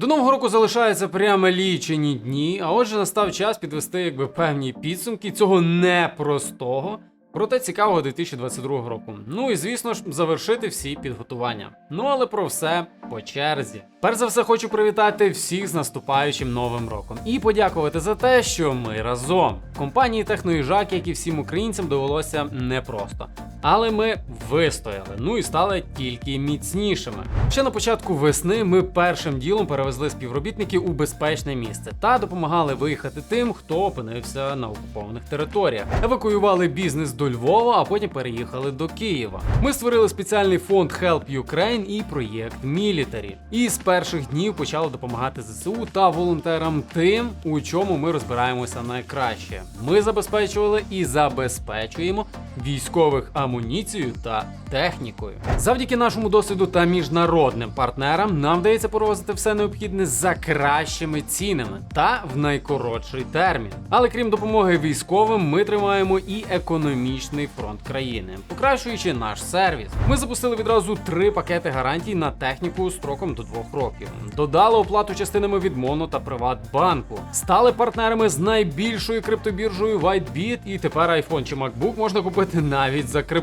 До нового року залишаються прямо лічені дні, а отже настав час підвести якби певні підсумки цього непростого, проте цікавого 2022 року. Ну і звісно ж, завершити всі підготування. Ну але про все по черзі. Перш за все, хочу привітати всіх з наступаючим новим роком і подякувати за те, що ми разом. Компанії Техноїжак, як і всім українцям, довелося непросто. Але ми вистояли, ну і стали тільки міцнішими. Ще на початку весни ми першим ділом перевезли співробітників у безпечне місце та допомагали виїхати тим, хто опинився на окупованих територіях. Евакуювали бізнес до Львова, а потім переїхали до Києва. Ми створили спеціальний фонд Help Ukraine і проєкт Military. І з перших днів почали допомагати ЗСУ та волонтерам тим, у чому ми розбираємося найкраще. Ми забезпечували і забезпечуємо військових амуніцією та технікою. Завдяки нашому досвіду та міжнародним партнерам нам вдається провозити все необхідне за кращими цінами та в найкоротший термін. Але крім допомоги військовим, ми тримаємо і економічний фронт країни, покращуючи наш сервіс. Ми запустили відразу три пакети гарантій на техніку строком до двох років. Додали оплату частинами від Моно та Приватбанку. Стали партнерами з найбільшою криптобіржею WhiteBit, і тепер iPhone чи MacBook можна купити навіть за крипту.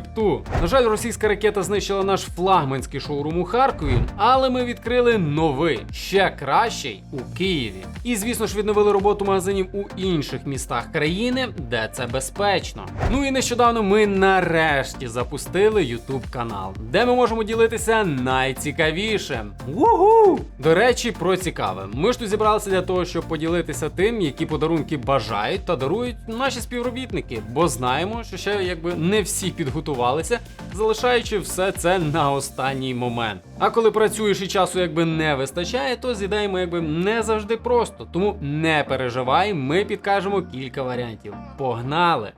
На жаль, російська ракета знищила наш флагманський шоурум у Харкові, але ми відкрили новий, ще кращий у Києві. І звісно ж відновили роботу магазинів у інших містах країни, де це безпечно. Ну і нещодавно ми нарешті запустили YouTube канал, де ми можемо ділитися найцікавішим. Вугу! До речі, про цікаве. Ми ж тут зібралися для того, щоб поділитися тим, які подарунки бажають та дарують наші співробітники, бо знаємо, що ще якби не всі підготувалися, залишаючи все це на останній момент. А коли працюєш і часу якби не вистачає, то з'їдаємо якби не завжди просто. Тому не переживай, ми підкажемо кілька варіантів. Погнали!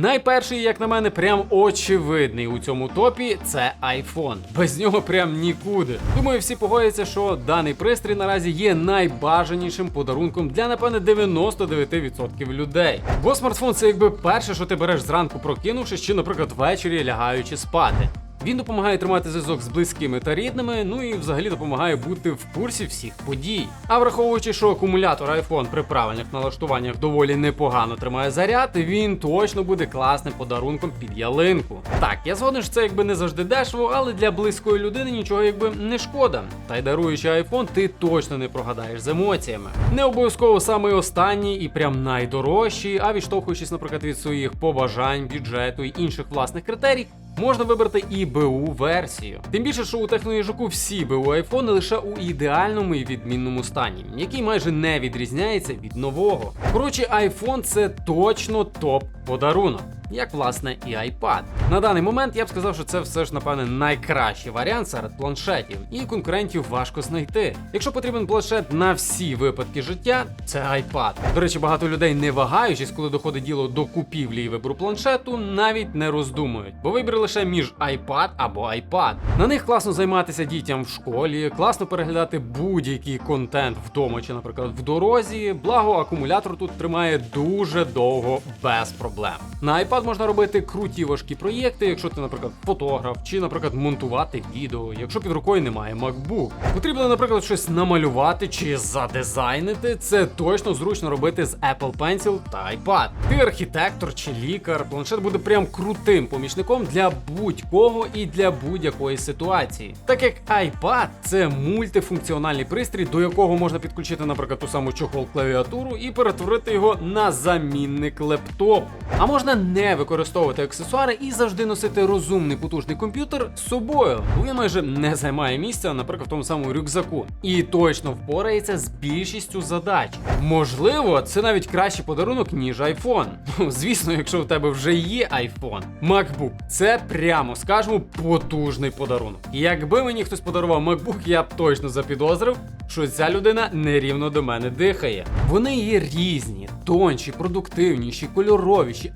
Найперший, як на мене, прям очевидний у цьому топі це iPhone. Без нього прям нікуди. Думаю, всі погодяться, що даний пристрій наразі є найбажанішим подарунком для, напевне, 99% людей. Бо смартфон це якби перше, що ти береш зранку прокинувшись, чи, наприклад, ввечері лягаючи спати. Він допомагає тримати зв'язок з близькими та рідними, ну і взагалі допомагає бути в курсі всіх подій. А враховуючи, що акумулятор iPhone при правильних налаштуваннях доволі непогано тримає заряд, він точно буде класним подарунком під ялинку. Так, я згоден, що це якби не завжди дешево, але для близької людини нічого якби не шкода. Та й даруючи iPhone, ти точно не прогадаєш з емоціями. Не обов'язково самий останній і прям найдорожчий, а відштовхуючись, наприклад, від своїх побажань, бюджету і інших власних критерій. Можна вибрати і БУ версію. Тим більше, що у техноїжаку всі БУ айфони лише у ідеальному і відмінному стані, який майже не відрізняється від нового. Коротше, iPhone це точно топ подарунок. Як власне і iPad. На даний момент я б сказав, що це все ж напевне найкращий варіант серед планшетів, і конкурентів важко знайти. Якщо потрібен планшет на всі випадки життя, це iPad. До речі, багато людей не вагаючись, коли доходить діло до купівлі і вибору планшету, навіть не роздумують, бо вибір лише між iPad або iPad. На них класно займатися дітям в школі, класно переглядати будь-який контент вдома чи, наприклад, в дорозі. Благо, акумулятор тут тримає дуже довго без проблем. На iPad можна робити круті важкі проєкти, якщо ти, наприклад, фотограф, чи, наприклад, монтувати відео, якщо під рукою немає MacBook. Потрібно, наприклад, щось намалювати чи задизайнити. Це точно зручно робити з Apple Pencil та iPad. Ти архітектор чи лікар, планшет буде прям крутим помічником для будь-кого і для будь-якої ситуації. Так як iPad це мультифункціональний пристрій, до якого можна підключити, наприклад, ту саму чохол клавіатуру і перетворити його на замінник лептопу. А можна не використовувати аксесуари і завжди носити розумний потужний комп'ютер з собою. Він майже не займає місця, наприклад, в тому самому рюкзаку, і точно впорається з більшістю задач. Можливо, це навіть кращий подарунок, ніж iPhone. Ну, звісно, якщо у тебе вже є iPhone. MacBook це прямо скажемо потужний подарунок. Якби мені хтось подарував MacBook, я б точно запідозрив, що ця людина нерівно до мене дихає. Вони є різні, тонші, продуктивніші, кольоровіші,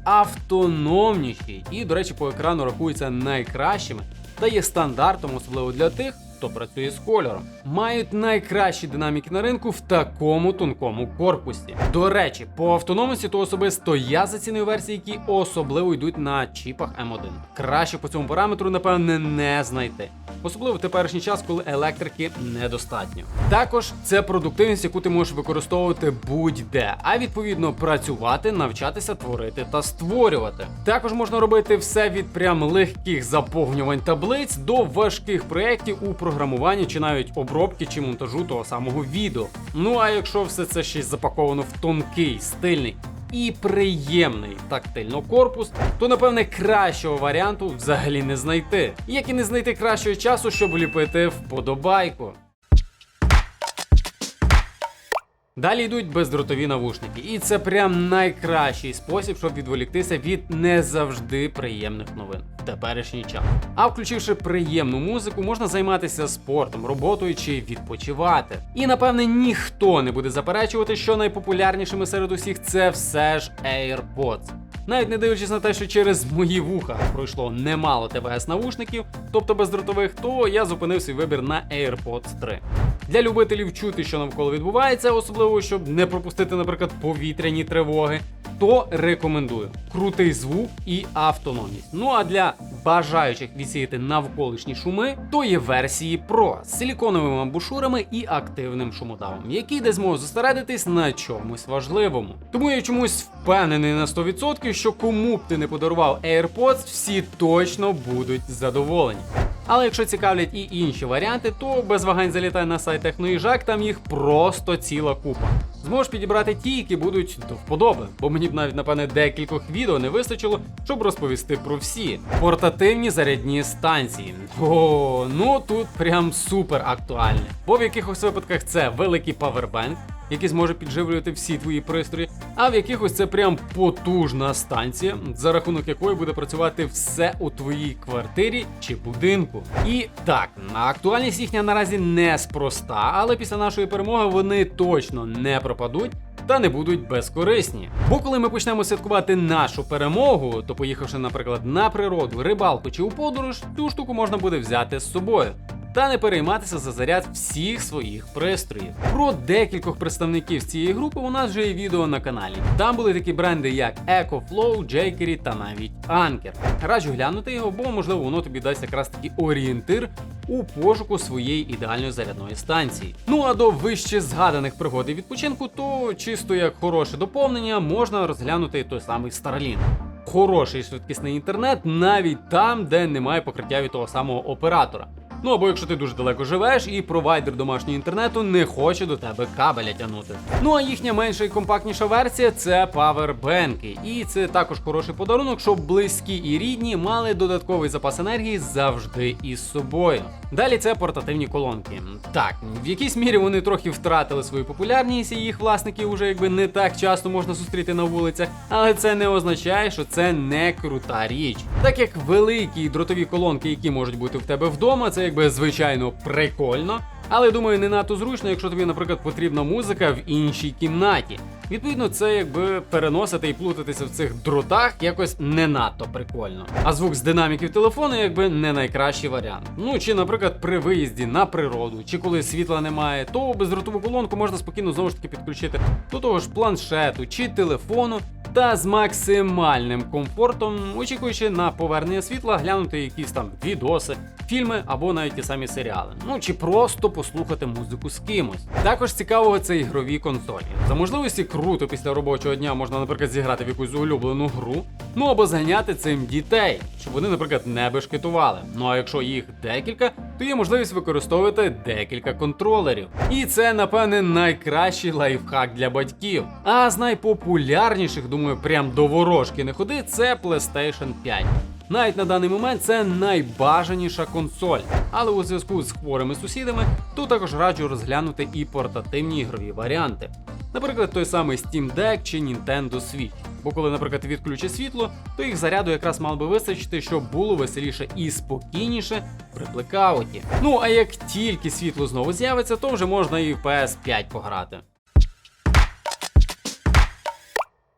автономніші і, до речі, по екрану рахуються найкращими та є стандартом, особливо для тих. Хто працює з кольором, мають найкращі динаміки на ринку в такому тонкому корпусі. До речі, по автономності то особисто я зацінив версії, які особливо йдуть на чіпах M1. Краще по цьому параметру, напевне, не знайти. Особливо в теперішній час, коли електрики недостатньо. Також це продуктивність, яку ти можеш використовувати будь-де, а відповідно працювати, навчатися, творити та створювати. Також можна робити все від прям легких заповнювань таблиць до важких проєктів у програмуванні чи навіть обробки чи монтажу того самого відео. Ну а якщо все це ще й запаковано в тонкий, стильний і приємний тактильно корпус, то напевне кращого варіанту взагалі не знайти. Як і не знайти кращого часу, щоб ліпити вподобайку. Далі йдуть бездротові навушники, і це прям найкращий спосіб, щоб відволіктися від не завжди приємних новин в теперішній час. А включивши приємну музику, можна займатися спортом, роботою чи відпочивати. І напевне ніхто не буде заперечувати, що найпопулярнішими серед усіх це все ж AirPods. Навіть не дивлячись на те, що через мої вуха пройшло немало ТВС навушників, тобто бездротових, то я зупинив свій вибір на AirPods 3. Для любителів чути, що навколо відбувається, особливо щоб не пропустити, наприклад, повітряні тривоги, то рекомендую крутий звук і автономність. Ну а для бажаючих відсіяти навколишні шуми, то є версії Pro з силіконовими амбушурами і активним шумодавом, який дасть змогу зосередитись на чомусь важливому. Тому я чомусь впевнений на 100%, що кому б ти не подарував AirPods, всі точно будуть задоволені. Але якщо цікавлять і інші варіанти, то без вагань залітай на сайт Техноїжак, там їх просто ціла купа. Зможеш підібрати ті, які будуть до вподоби, бо мені б навіть напевне декількох відео не вистачило, щоб розповісти про всі. Портативні зарядні станції. О, ну тут прям супер актуальне. Бо в якихось випадках це великий павербенк, який зможе підживлювати всі твої пристрої, а в якихось це прям потужна станція, за рахунок якої буде працювати все у твоїй квартирі чи будинку. І так, на актуальність їхня наразі неспроста, але після нашої перемоги вони точно не пропадуть. Та не будуть безкорисні. Бо коли ми почнемо святкувати нашу перемогу, то поїхавши, наприклад, на природу, рибалку чи у подорож, цю штуку можна буде взяти з собою та не перейматися за заряд всіх своїх пристроїв. Про декількох представників з цієї групи у нас вже є відео на каналі. Там були такі бренди, як EcoFlow, Jquery та навіть Anker. Раджу глянути його, бо можливо воно тобі дасть якраз такий орієнтир у пошуку своєї ідеальної зарядної станції. Ну а до вище згаданих пригод і відпочинку, то чисто як хороше доповнення можна розглянути той самий Starlink. Хороший швидкісний інтернет навіть там, де немає покриття від того самого оператора. Ну або якщо ти дуже далеко живеш і провайдер домашнього інтернету не хоче до тебе кабеля тягнути. Ну а їхня менша і компактніша версія це павербенки. І це також хороший подарунок, щоб близькі і рідні мали додатковий запас енергії завжди із собою. Далі це портативні колонки. Так, в якійсь мірі вони трохи втратили свою популярність, і їх власників уже якби не так часто можна зустріти на вулицях, але це не означає, що це не крута річ. Так як великі дротові колонки, які можуть бути в тебе вдома, це якби звичайно прикольно. Але думаю, не надто зручно, якщо тобі, наприклад, потрібна музика в іншій кімнаті. Відповідно, це якби переносити і плутатися в цих дротах якось не надто прикольно. А звук з динаміків телефону якби не найкращий варіант. Ну чи, наприклад, при виїзді на природу, чи коли світла немає, то бездротову колонку можна спокійно знову ж таки підключити до того ж планшету чи телефону. Та з максимальним комфортом, очікуючи на повернення світла, глянути якісь там відоси, фільми або навіть ті самі серіали. Ну чи просто послухати музику з кимось. Також цікавого це ігрові консолі. За можливості круто після робочого дня можна, наприклад, зіграти в якусь улюблену гру, ну або зганяти цим дітей, щоб вони, наприклад, не бешкетували. Ну а якщо їх декілька, то є можливість використовувати декілька контролерів. І це, напевне, найкращий лайфхак для батьків. А з найпопулярніших, думаю, прям до ворожки не ходи, це PlayStation 5. Навіть на даний момент це найбажаніша консоль. Але у зв'язку з хворими сусідами тут також раджу розглянути і портативні ігрові варіанти. Наприклад, той самий Steam Deck чи Nintendo Switch. Бо коли, наприклад, відключить світло, то їх заряду якраз мало би вистачити, щоб було веселіше і спокійніше при блекауті. Ну а як тільки світло знову з'явиться, то вже можна і в PS5 пограти.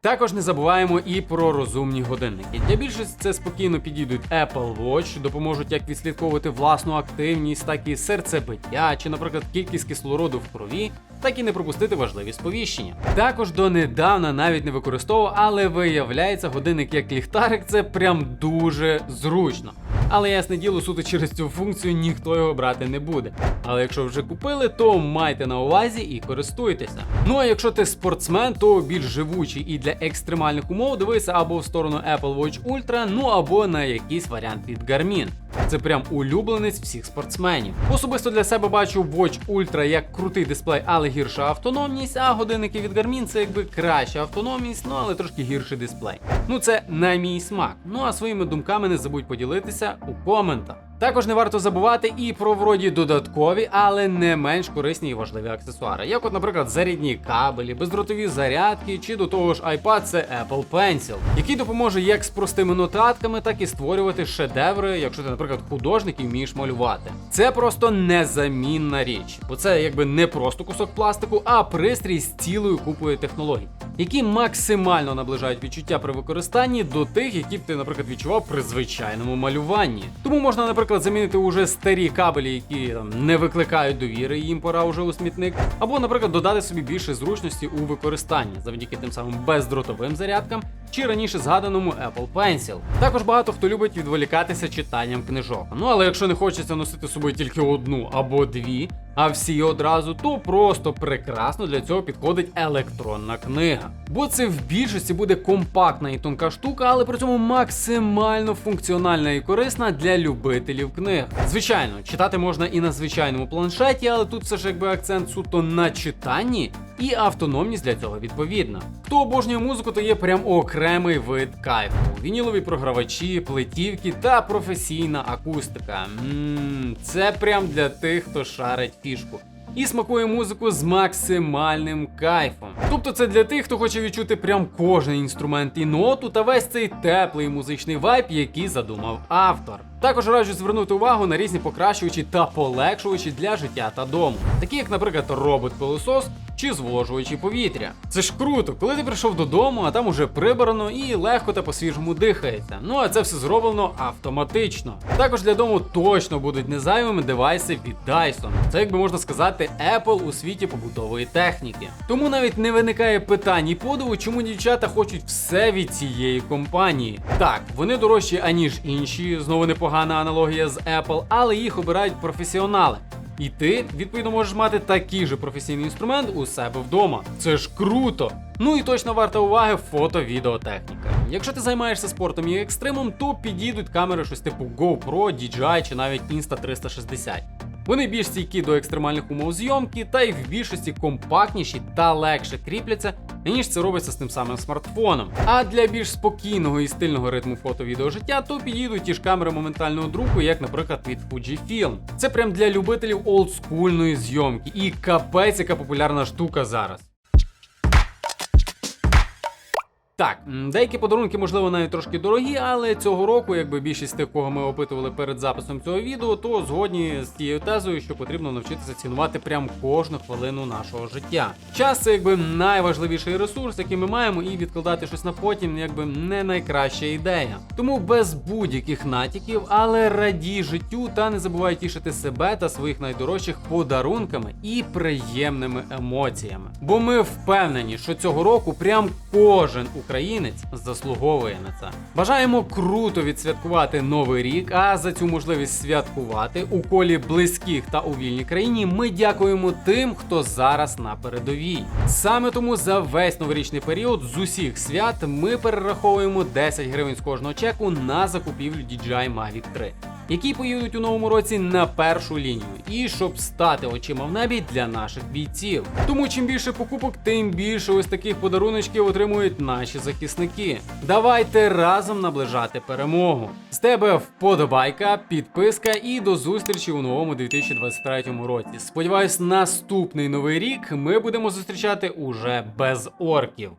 Також не забуваємо і про розумні годинники. Для більшості це спокійно підійдуть Apple Watch, допоможуть як відслідковувати власну активність, так і серцебиття, чи, наприклад, кількість кислороду в крові, так і не пропустити важливі сповіщення. Також донедавна навіть не використовував, але виявляється, годинник як ліхтарик це прям дуже зручно. Але ясне діло, суто через цю функцію ніхто його брати не буде. Але якщо вже купили, то майте на увазі і користуйтеся. Ну а якщо ти спортсмен, то більш живучий і для екстремальних умов дивися або в сторону Apple Watch Ultra, ну або на якийсь варіант від Garmin. Це прям улюбленець всіх спортсменів. Особисто для себе бачу Watch Ultra як крутий дисплей, але гірша автономність, а годинники від Garmin це якби краща автономність, ну але трошки гірший дисплей. Ну це на мій смак. Ну а своїми думками не забудь поділитися у коментах. Також не варто забувати і про вроді додаткові, але не менш корисні і важливі аксесуари, як, от, наприклад, зарядні кабелі, бездротові зарядки, чи до того ж iPad це Apple Pencil, який допоможе як з простими нотатками, так і створювати шедеври, якщо ти, наприклад, художник і вмієш малювати. Це просто незамінна річ, бо це якби не просто кусок пластику, а пристрій з цілою купою технологій, які максимально наближають відчуття при використанні до тих, які б ти, наприклад, відчував при звичайному малюванні. Тому можна, наприклад, замінити уже старі кабелі, які там не викликають довіри, їм пора вже у смітник, або, наприклад, додати собі більше зручності у використанні завдяки тим самим бездротовим зарядкам чи раніше згаданому Apple Pencil. Також багато хто любить відволікатися читанням книжок. Ну але якщо не хочеться носити з собою тільки одну або дві, а всі одразу, то просто прекрасно для цього підходить електронна книга. Бо це в більшості буде компактна і тонка штука, але при цьому максимально функціональна і корисна для любителів книг. Звичайно, читати можна і на звичайному планшеті, але тут все ж якби акцент суто на читанні. І автономність для цього відповідна. Хто обожнює музику, то є прям окремий вид кайфу. Вінілові програвачі, плетівки та професійна акустика. Ммм, це прям для тих, хто шарить фішку. І смакує музику з максимальним кайфом. Тобто це для тих, хто хоче відчути прям кожен інструмент і ноту та весь цей теплий музичний вайб, який задумав автор. Також раджу звернути увагу на різні покращувачі та полегшувачі для життя та дому, такі як, наприклад, робот-пилосос чи зволожувачі повітря. Це ж круто, коли ти прийшов додому, а там уже прибрано і легко та по-свіжому дихається. Ну а це все зроблено автоматично. Також для дому точно будуть незайвими девайси від Dyson. Це, як би можна сказати, Apple у світі побутової техніки. Тому навіть не виникає питань і подиву, чому дівчата хочуть все від цієї компанії. Так, вони дорожчі аніж інші, знову непогана аналогія з Apple, але їх обирають професіонали. І ти, відповідно, можеш мати такий же професійний інструмент у себе вдома. Це ж круто! Ну і точно варта уваги фото-відеотехніка. Якщо ти займаєшся спортом і екстримом, то підійдуть камери щось типу GoPro, DJI чи навіть Insta360. Вони більш стійкі до екстремальних умов зйомки, та й в більшості компактніші та легше кріпляться, ніж це робиться з тим самим смартфоном. А для більш спокійного і стильного ритму фото-відео життя, то підійдуть ті ж камери моментального друку, як, наприклад, від Fujifilm. Це прям для любителів олдскульної зйомки. І капець, яка популярна штука зараз. Так, деякі подарунки, можливо, навіть трошки дорогі, але цього року, якби більшість тих, кого ми опитували перед записом цього відео, то згодні з тією тезою, що потрібно навчитися цінувати прям кожну хвилину нашого життя. Час це якби найважливіший ресурс, який ми маємо, і відкладати щось на потім, якби не найкраща ідея. Тому без будь-яких натяків, але радій життю та не забувай тішити себе та своїх найдорожчих подарунками і приємними емоціями. Бо ми впевнені, що цього року прям кожен українець заслуговує на це. Бажаємо круто відсвяткувати новий рік. А за цю можливість святкувати у колі близьких та у вільній країні ми дякуємо тим, хто зараз на передовій. Саме тому за весь новорічний період з усіх свят ми перераховуємо 10 гривень з кожного чеку на закупівлю DJI Mavic 3 які поїдуть у новому році на першу лінію, і щоб стати очима в небі для наших бійців. Тому чим більше покупок, тим більше ось таких подаруночків отримують наші захисники. Давайте разом наближати перемогу. З тебе вподобайка, підписка і до зустрічі у новому 2023 році. Сподіваюсь, наступний новий рік ми будемо зустрічати уже без орків.